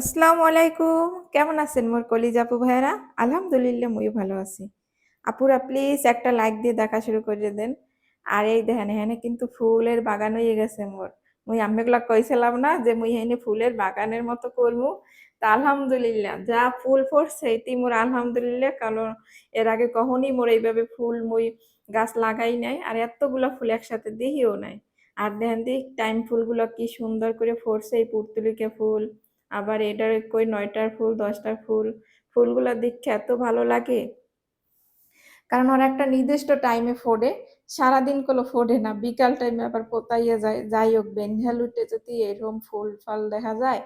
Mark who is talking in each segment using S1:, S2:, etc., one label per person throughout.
S1: আসসালামু আলাইকুম। কেমন আছেন মোর কলিজা আপু ভাইয়ারা? আলহামদুলিল্লাহ, মুই ভালো আছি। আপুরা প্লিজ একটা লাইক দিয়ে দেখা শুরু করে দেন। আর এই দেখেন, এখানে কিন্তু ফুলের বাগান হয়ে গেছে মোর। মুই আম্মেগুলা কইছিলাম না যে মুই এখানে ফুলের বাগানের মতো করব। তা আলহামদুলিল্লাহ, যা ফুল ফুটছে এটি মোর আলহামদুলিল্লাহ, কারণ এর আগে কখনই মোর এইভাবে ফুল মুই গাছ লাগাই নাই, আর এতগুলা ফুল একসাথে দেখিও নাই। আর দেখেন দি টাইম ফুলগুলো কি সুন্দর করে ফুটছে এই পুর্তুলিকা ফুল। আবার এটার কই নয়টার ফুল, দশটার ফুল, ফুলগুলা দেখতে এত ভালো লাগে। কারণ ওরা একটা নির্দিষ্ট টাইমে ফোড়ে, সারাদিন কোনো ফোড়ে না। বিকাল টাইমে আবার পোতাইয়া যায় যাই হোক বেঞ্ঝালুটে যদি এরকম ফুল ফল দেখা যায়,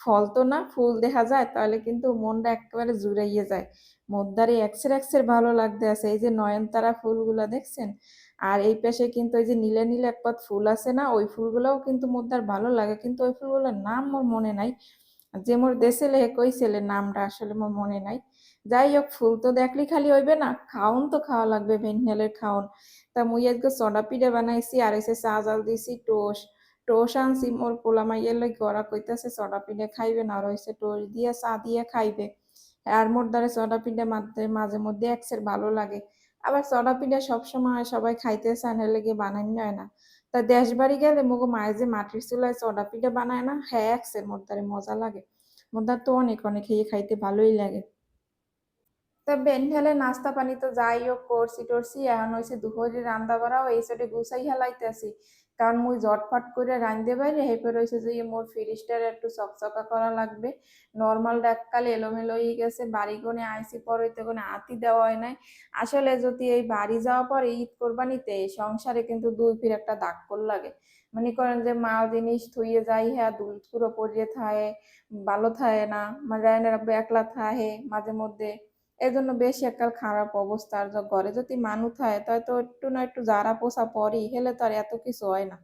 S1: ফল তো না, ফুল দেখা যায়, তাহলে কিন্তু মনটা একেবারে জুড়াইয়ে যায়। মোদ্দারে একসের একসের ভালো লাগতে আছে। এই যে নয়নতারা ফুলগুলা দেখছেন? আর এই পাশে কিন্তু ওই যে নীলে নীলে এক পাত ফুল আছে না, ওই ফুলগুলোও কিন্তু মোদ্দার ভালো লাগে। কিন্তু ওই ফুলগুলোর নাম মনে নাই। যে মোর দেশে লেহে কইছিলে নামটা আসলে মোর মনে নাই। যাই হোক, ফুল তো দেখলি খালি হইবে না, খাওন তো খাওয়া লাগবে, ভেন্ডালের খাওন। তা মুই আজকে সডা পিঠা বানাইছি, আর এসে চা জাল দিছি, টোস টোস আনছি, মোর পোলা মাইয়ের লই গড়া কইতাছে সডা পিঠা খাইবে না, আর হইছে টোস দিয়া, চা দিয়া খাইবে। আর মোর দ্বারা সডা পিঠা মাঝে মধ্যে একসের ভালো লাগে। আবার সডা পিঠা সবসময় সবাই খাইতে চান হলে গিয়ে বানাই হয় না। তা দেশ বাড়ি গেলে মগো মায়ের যে মাটির চুলায় চডা পিঠা বানায় না হ্যাঁ একসের মোর মজা লাগে। মোর দ্বার তো অনেক অনেক খেয়ে খাইতে ভালোই লাগে। তা বেন বেনঢালে নাস্তা পানি তো যাই হোক, করছি টরছি, এখন হয়েছে দুপুরে রান্দা বাড়াও এই সাইডে গুছাই হেলাইতেছি কারণ মুই জটফট করে রাঁধতে পারি হেপে রয়েছে যে মোর ফ্রিজটার একটু চকচকা করা লাগবে। নর্মাল এককালে এলোমেলো হয়ে গেছে বাড়ি কোনে আইসি পরে কোনো আতি দেওয়া হয় নাই। আসলে যদি এই বাড়ি যাওয়ার পর ঈদ কোরবানিতে সংসারে কিন্তু দুই ফির একটা দাগ কর লাগে। মনে করেন যে মা জিনিস থুইয়ে যাই হ্যাঁ দুল পুরো পরিয়ে থায়, ভালো থাকে না মানে একলা থাহে মাঝে মধ্যে। এজন্য বেশি একটা খারাপ অবস্থা। আর য- ঘরে যদি মানুষ হয় তাই তো একটু না একটু জারা পোষা পরই হেলে তো আর এত কিছু হয় না।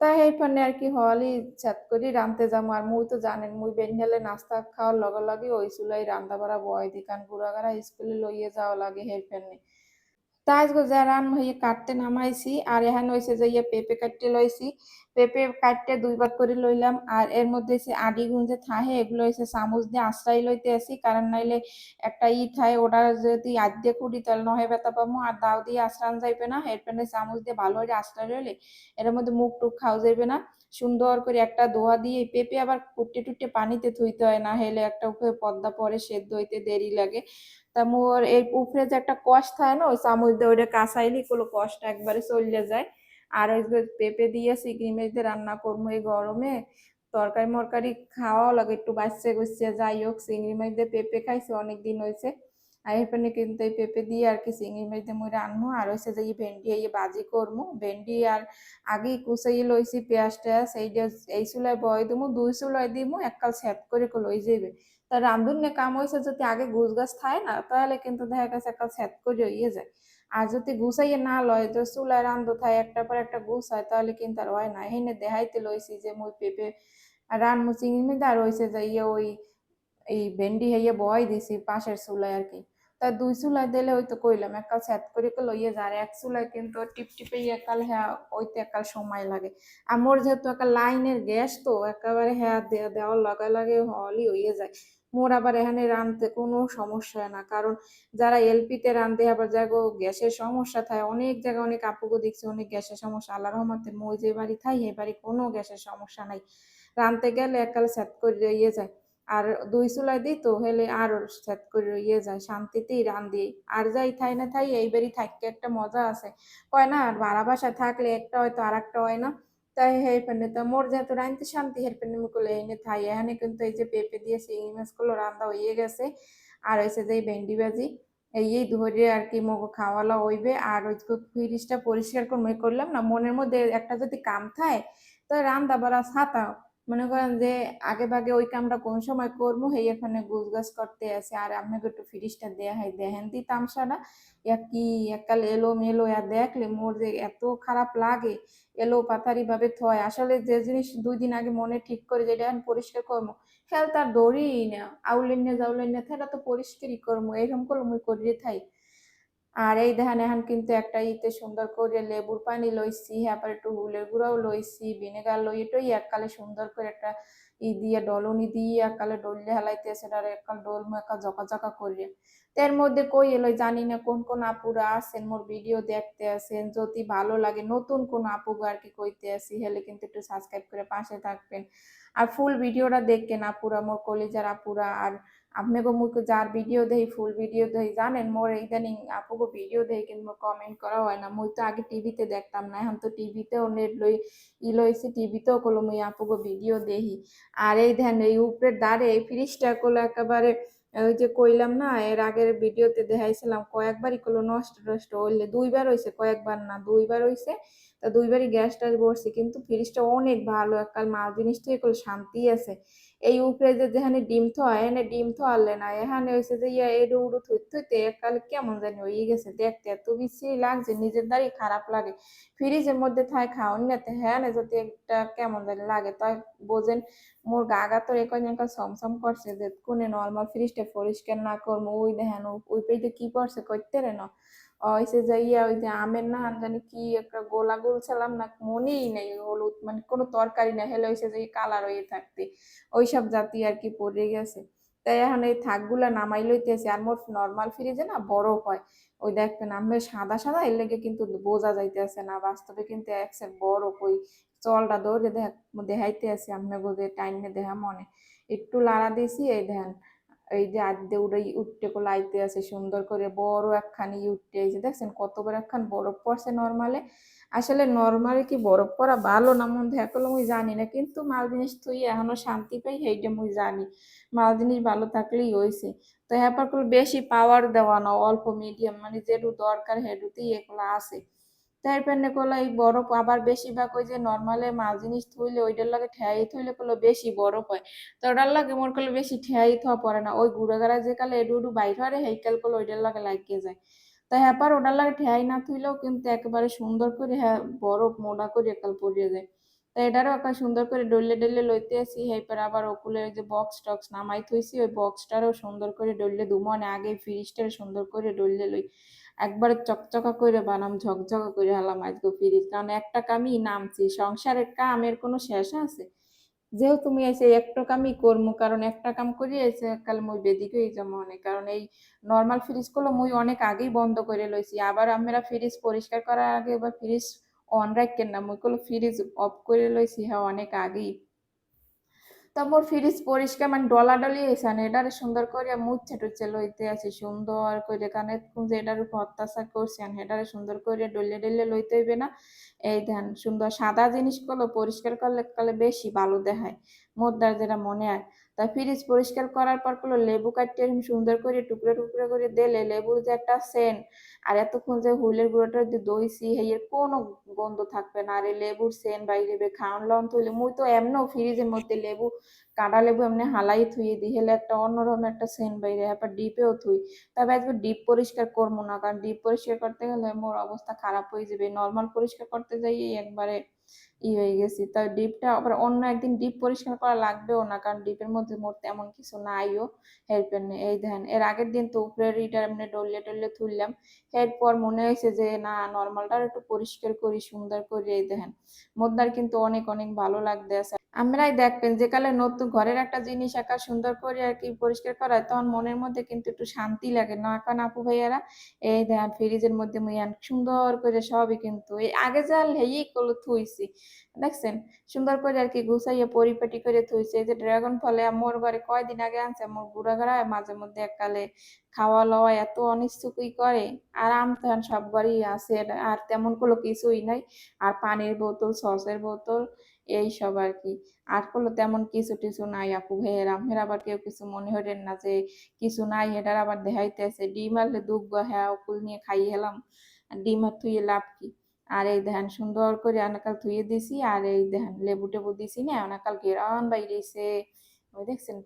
S1: তাই এই ফানে আর কি হলি ছাত করি রানতে যাব। আর মুই তো জানেন, মুই বেঞ্জালে নাস্তা খাওয়ার লগে লগে ওই চুলাই রান্না বাড়া বয় দি কারণ গুড়াগাড়া স্কুলে লইয়ে যাওয়া লাগে হের ফেনে। তাই আজকে যারান হইয়ে কাটতে নামাইছি, আর এখানে হয়েছে যে ইয়ে পেঁপে কাটতে লইছি। পেঁপে কাটতে দুই ভাগ করে লইলাম, আর এর মধ্যে হচ্ছে আডি গুঞ্জে থাহে, এগুলো এসে চামচ দিয়ে আশ্রয় লইতে আসি। কারণ নাইলে একটা ই থায় ওটা যদি আদ্যে কুড়ি, তাহলে নহে ব্যথা পাবো আর দাও দিয়ে আশ্রান যাইবে না। এর পেনে চামচ দিয়ে ভালো করে আশ্রয় লইলে এর মধ্যে মুখ টুক খাওয়া যাইবে না। সুন্দর করে একটা দোয়া দিয়ে পেঁপে আবার কুটে টুটে পানিতে থুইতে হয়, না হেলে একটা উপরে পদ্মা পরে সেদ্ধ হইতে দেরি লাগে। তা মোর এই উপরে যে একটা কষ থাকে না, ওই চামচ দিয়ে ওইটা কাঁচাইলি কোনো কষটা একবারে চলে যায়। আর ওই পেঁপে দিয়ে মাছ দিয়ে রান্না করব এই গরমে। তরকারি মরকারি খাওয়াও লাগে, একটু বাচ্চা গুচ্ছে যাই হোক, চিংড়ি মাছ দিয়ে পেঁপে খাইছে অনেক দিন হয়েছে। আর এখানে কিন্তু এই পেঁপে দিয়ে আর কি চিংড়ি মাছ দিয়ে মুই রান্নু আর হয়েছে যে ভেন্ডি, এই বাজি করব। ভেন্ডি আর আগে কুচাই লইছি পেঁয়াজ টেয়াজ এইটা এই চুলায় বয় দিমু দুই চুলায় দিমু এককাল সেট করে লই যাবে তা রান্ধুন কাম হয়েছে যদি আগে গুছ গাছ থায় না, তাহলে কিন্তু দেখা গেছে একটা সেট করে ইয়ে যায়। আর যদি গুছাইয়ে না লয়, তো চুলায় রান্ধো থায় একটা পর একটা গুছায়, তাহলে কিন্তু আর হয় না। হেনে দেখাইতে লইছি যে মুই পেঁপে রানমু চিংড়ি মিদা আর হয়েছে যে ইয়ে ওই, এই ভেন্ডি হইয়ে বয় দিছি পাশের চুলায় আর কি। তা দুই চুলায় দিলে ওই তো কইলাম একাল সেট করে লইয়ে যা এক চুলায় কিন্তু টিপ টিপে একাল হ্যাঁ ওইতে একাল সময় লাগে। আর মোর যেহেতু একটা লাইনের গ্যাস তো, একেবারে হ্যাঁ দেওয়ার লগে লাগে হলই হইয়ে যায়। মোর আবার এখানে রাঁধতে কোনো সমস্যা না। কারণ যারা এলপিতে রাঁধতে আবার যাগো গ্যাসের সমস্যা থাকে অনেক জায়গায় অনেক আপুকে দেখছি অনেক গ্যাসের সমস্যা। আল্লাহ রহমতে মই যে বাড়ি থাই এই বাড়ি কোনো গ্যাসের সমস্যা নাই। রাঁধতে গেলে একাল সেট করে ইয়ে যায়। আর দুই চুলাই দিই তো, হেলে আর সেট করে ইয়ে যায়। শান্তিতেই রান্ধি আর যাই থাই না থাই এইবারই থাকতে একটা মজা আছে। কয় না আর ভাড়া বাসায় থাকলে একটা হয়তো আর একটা হয় না। তাই হের পেনে তো। মোর যেহেতু রাঁধতে শান্তি হের পেনে এনে থাই। এখানে কিন্তু এই যে পেঁপে দিয়ে শিঙি মাছগুলো রান্না হয়ে গেছে। আর হয়েছে যে ভেন্ডি ভাজি, এই এই ধরে আর কি মগ খাওয়ালা হইবে। আর ওই ফ্রিজটা পরিষ্কার করে করলাম না, মনের মধ্যে একটা যদি কাম থাকে তো রান্না বাড়া ছাতা মনে করেন যে আগে ভাগে ওই কামটা কোন সময় করব? সেই এখানে গুছ গাছ করতে আছে, আর আপনাকে একটু ফ্রিজটা দেয়া হয়, দেখেন দি তামসাটা। ইয়া কি একাল এলো মেলো ইয়া দেখলে মোর যে এত খারাপ লাগে, এলো পাতারি ভাবে থয়। আসলে যে জিনিস দুই দিন আগে মনে ঠিক করে যেটা এখন পরিষ্কার করব খেয়াল তার দড়ি না আউলেন না যাউলেন না তো পরিষ্কারই করব, এরকম করব মুই করিয়ে থাই। আর এই দেখেন, এখন কিন্তু একটা ইতে সুন্দর করে লেবুর পানি লইছি হ্যাঁ একটু হুলের গুঁড়াও লইছি, ভিনেগার লই, এটাই এককালে সুন্দর করে একটা ই দিয়ে, ডলনি দিয়ে একালে ডললে হেলাইতেছে এটারে একাল ডোল একা জকা জকা করিয়া এর মধ্যে কই এলো জানি না, কোন কোন আপুরা আছেন, মোর ভিডিও দেখতে আছেন, যদি ভালো লাগে নতুন কোন আপু আর কি কইতে আসি, হেলে কিন্তু একটু সাবস্ক্রাইব করে পাশে থাকবেন। আর ফুল ভিডিওটা দেখেন আপুরা মোর কলিজার আপুরা আর আপনাকে মুখ যার ভিডিও দেই ফুল ভিডিও দেই, জানেন? মোর ইদানিং আপুকে ভিডিও দেই, কিন্তু কমেন্ট করা হয় না। মুই তো আগে টিভিতে দেখতাম না, এখন তো টিভিতেও নেট লই, ই লইছি টিভিতেও কলো মুই আপুকে ভিডিও দেহি। আর এই ধ্যান, এই উপরের দ্বারে, এই ফ্রিজটা কলো একেবারে, ওই যে কইলাম না, এর আগের ভিডিওতে দেখাইছিলাম, কয়েকবারই কলো নষ্ট নষ্ট হইলে, দুইবার হইছে, কয়েকবার না, দুইবার হইছে। তা দুইবারই গ্যাস টাস বসছে কিন্তু ফ্রিজটা অনেক ভালো, এককাল মাল জিনিসটা এগুলো শান্তি আছে। এই উপরে যে যেখানে ডিম থোয়া, এখানে ডিম থোয়ালে না, এখানে হয়েছে যে ইয়া এডু উডু থইতে থইতে এককাল কেমন জানি হয়ে গেছে। দেখতে এত বেশি লাগছে, নিজের দ্বারাই খারাপ লাগে। ফ্রিজের মধ্যে থাই খাওয়ান নিতে হ্যাঁ যদি একটা কেমন জানি লাগে, তাই বোঝেন মোর গাগা তো একই একটা সমসম করছে যে কোনে নর্মাল ফ্রিজটা পরিষ্কার না করব ওই দেখেন ওই পেটে কি করছে করতে রে না। হয়েছে যে ইয়া ওই যে আমের না জানি কি একটা গোলা না, মনেই নেই হলুদ মানে কোনো তরকারি না হেলে যে কালার হয়ে থাকতে। ওইসব জাতি আর কি পড়ে গেছে। তাই এখন এই থাকগুলা নামাই লইতেছে, আর মোট নর্মাল ফ্রিজে না বরফ হয়। ওই দেখবেন আমি সাদা সাদা, এর লেগে কিন্তু বোঝা যাইতেছে না, বাস্তবে কিন্তু একসের বরফ ওই চলটা দেখ দেখাইতে আছে আমি বোঝে টাইমে দেখা মনে। একটু লাড়া দিয়েছি এই ধ্যান এই যে আদ্যে উড়ে উঠতে কোলা আইতে আছে, সুন্দর করে বড় একখানি উঠতে এসে দেখছেন কত বড় একখান বরফ পড়ছে নর্মালে আসলে নর্মালে কি বরফ পড়া ভালো না মন এখনও মুই জানি না, কিন্তু মাল জিনিস তুই এখনও শান্তি পাই সেইটা মুই জানি। মাল জিনিস ভালো থাকলেই হয়েছে তো হ্যাঁ বেশি পাওয়ার দেওয়া না, অল্প মিডিয়াম মানে যেটু দরকার হেডুতেই এগুলো আছে। তাই পেনে কলা এই বরফ, আবার বেশিরভাগ ওই যে নর্মালে মাল জিনিস থইলে ওইটার লাগে ঠেয়াই থইলে কলো বেশি বরফ হয়। তো ওটার লাগে মোর কলে বেশি ঠেয়াই থওয়া পড়ে না। ওই গুড়াগাড়া যে কালে এডু এডু বাইর হয় হেইকাল কলে ওইটার লাগে লাগিয়ে যায়। তাই হ্যাপার ওটার লাগে ঠেয়াই না থইলেও কিন্তু একেবারে সুন্দর করে হ্যাঁ বরফ মোটা করে একাল পড়িয়ে যায়। তো এটারও একটা সুন্দর করে ডলে ডলে লইতে আসি হেপার আবার ওকুলের যে বক্স টক্স নামাই থইছি, ওই বক্সটারও সুন্দর করে ডললে দুমনে আগে ফ্রিজটার সুন্দর করে ডললে লই। একবারে চকচকা করে বানাম, ঝকঝকা করে হালাম আজকে ফ্রিজ। কারণ একটা কামই নামছি, সংসারের কামের কোনো শেষ আছে? যেহেতু তুমি এসে একটা কামই করমু, কারণ একটা কাম করি এসে কাল মুই বেদিক হয়ে যাব অনেক। কারণ এই নর্মাল ফ্রিজগুলো মুই অনেক আগেই বন্ধ করে লইছি। আবার আমরা ফ্রিজ পরিষ্কার করার আগে এবার ফ্রিজ অন রাখেন না, মুই গুলো ফ্রিজ অফ করে লইছি হ্যাঁ অনেক আগেই। তারপর ফ্রিজ পরিষ্কার মানে ডলাডলি ডলি না, এটারে সুন্দর করে মুচ্ছে টুচ্ছে লইতে আছে, সুন্দর করে কানে যে এটার উপর অত্যাচার করছেন এটারে সুন্দর করে ডলে ডলে লইতে হইবে না। এই ধ্যান, সুন্দর সাদা জিনিসগুলো পরিষ্কার করলে কালে বেশি ভালো দেখায়, মোদ্দার যেটা মনে হয়। তা ফ্রিজ পরিষ্কার করার পরগুলো লেবু কাটতে সুন্দর করে টুকরো টুকরো করে দিলে লেবুর যে একটা সেন্ট, আর এতক্ষণ যে হুইলের গুঁড়োটা যে দইছি হেয়ের কোনো গন্ধ থাকবে না। আর এই লেবুর সেন্ট বাইরে খাওয়ান লন থইলে মুই তো এমনও ফ্রিজের মধ্যে লেবু, কাঁটা লেবু এমনি হালাই থুই দিই, হেলে একটা অন্যরকম একটা সেন্ট বাইরে এবার ডিপেও থুই। তবে আজকে ডিপ পরিষ্কার করব না, কারণ ডিপ পরিষ্কার করতে গেলে মোর অবস্থা খারাপ হয়ে যাবে। নর্মাল পরিষ্কার করতে যাই একবারে ই হয়ে গেছি। তা ডিপটা আবার অন্য একদিন ডিপ পরিষ্কার করা লাগবেও না, কারণ ডিপের মধ্যে মোট তেমন কিছু নাইও। নেই। এই এর আগের দিন তো উপরের ডললে টললে তুললাম। এরপর মনে হয়েছে যে, না নর্মালটা একটু পরিষ্কার করি, সুন্দর করি। এই দেখেন মোদ্দার কিন্তু অনেক অনেক ভালো লাগতে আছে। আমরাই দেখবেন যে কালে নতুন ঘরের একটা জিনিস একা সুন্দর করে আর কি পরিষ্কার করা তখন মনের মধ্যে কিন্তু একটু শান্তি লাগে। না এখন আপু ভাইয়ারা? এই দেখেন ফ্রিজের মধ্যে মুই সুন্দর করে সবই কিন্তু, এই আগে জাল হেই কলো থুইছি। দেখছেন? সুন্দর করে আর কি গুছাইয়া পরিপাটি করে থুইছে। এই যে ড্রাগন ফলে মোর ঘরে কয়দিন আগে আনছে, মোর গুড়া গড়ায় মাঝে মধ্যে এককালে খাওয়া লওয়া এত অনিশ্চুকই করে। আর আম তখন সব ঘরেই আছে, আর তেমন কোনো কিছুই নাই। আর পানির বোতল, সসের বোতল এই সব আর কি। আর কোনো তেমন কিছু টিছু নাই আপু ভাইয়ের। আমের আবার কেউ কিছু মনে হরেন না যে কিছু নাই, এটার আবার দেখাইতেছে। ডিম আনলে দুগ্গ হ্যাঁ অকুল নিয়ে খাই হেলাম ডিম আর থুয়ে লাভ কি? আর এই দেখেন সুন্দর করে অনেকাল ধুয়ে দিছি, আর এই দেখেন লেবু টেবু দিছি না, অনেকাল গেরান বাইরেছে। ওই দেখছেন,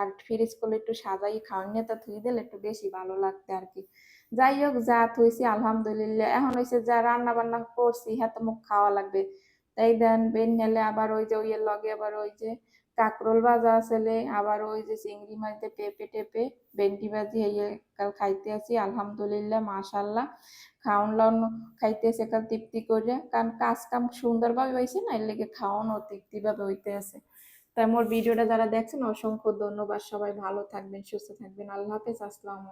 S1: আর ফ্রিজ করলে একটু সাজাই খাওয়ান নিয়ে তা ধুয়ে দিলে একটু বেশি ভালো লাগতে আর কি। যাই হোক, যা থুইছি, আলহামদুলিল্লাহ। এখন হয়েছে যা রান্না বান্না করছি হ্যাঁ তো মুখ খাওয়া লাগবে। তাই দেন বেন নেলে আবার ওই যে ওই লগে আবার ওই যে কাকরোল ভাজা আসলে, আবার ওই যে চিংড়ি দিয়ে পেঁপে টেপে ভেন্ডি ভাজি হইয়ে কাল খাইতে আসি, আলহামদুলিল্লাহ মাশাল্লাহ খাওন লাউন খাইতেছে কাল তৃপ্তি করে কারণ কাজ কাম সুন্দরভাবে হয়েছে না, এর লেগে খাওয়ানো তৃপ্তিভাবে হইতে আছে তাই মোর ভিডিওটা যারা দেখছেন, অসংখ্য ধন্যবাদ। সবাই ভালো থাকবেন, সুস্থ থাকবেন। আল্লাহ হাফেজ, আসসালামু